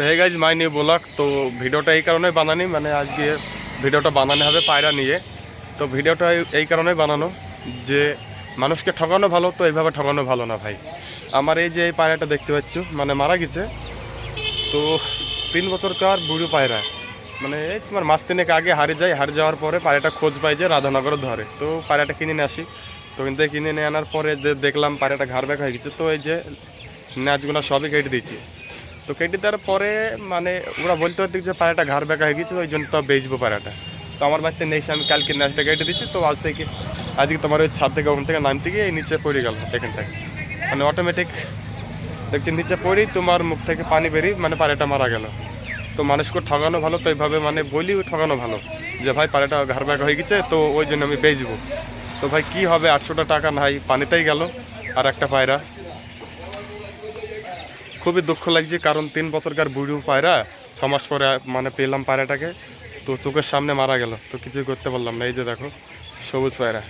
তো hey guys my new vlog তো ভিডিওটা এই কারণে বানানি মানে আজকে ভিডিওটা বানানো হবে পায়রা নিয়ে। তো ভিডিওটা এই- কারণেই বানানো, যে মানুষকে ঠকানো ভালো, তো এইভাবে ঠকানো ভালো না ভাই। আমার এই যে এই পায়রাটা দেখতে পাচ্ছ মানে মারা গেছে। তো তিন বছরকার বুড়ো পায়রা। মানে এই তোমার মাস তিনেক আগে হারে যায়, হারে যাওয়ার পরে পায়রাটা খোঁজ পাই যে রাধানগরে ধরে। তো পায়রাটা কিনে নিয়ে আসি। তো কিন্তু কিনে নিয়ে আনার পরে যে দেখলাম পায়রাটা ঘাড় ব্যাক হয়ে গেছে, তো এই যে ন্যাচগুলো সবই কেটে দিয়েছি। তো কেটে দেওয়ার পরে মানে ওরা বলতে হতো যে পায়রাটা ঘাড় ব্যাকা হয়ে গেছে, ওই জন্য তো বেচবো পায়রাটা তো আমার বাড়িতে নেই আমি কালকে ন্যাচটা কেটে দিচ্ছি তো আজ থেকে, আজকে তোমার ওই ছাদ থেকে ওখান থেকে নামতে গিয়ে এই নিচে পড়ে গেল, এখানটায়। মানে অটোমেটিক দেখছি নিচে পড়েই তোমার মুখ থেকে পানি বেরিয়ে মানে পায়রাটা মারা গেল। তো মানুষকে ঠকানো ভালো, তো এইভাবে মানে বলি ঠকানো ভালো, যে ভাই পায়রাটা ঘাড় ব্যাক হয়ে গেছে, তো ওই জন্য আমি বেচবো। তো ভাই কি হবে, আটশোটা টাকা নাই, পানিতেই গেল, আর একটা পায়রা। খুবই দুঃখ লাগছে, কারণ তিন বছরকার বুড়ি পায়রা, ছ মাস পরে মানে পেলাম পায়রাটাকে, তো চোখের সামনে মারা গেল। তো কিছুই করতে পারলাম না। এই যে দেখো, সবুজ পায়রা।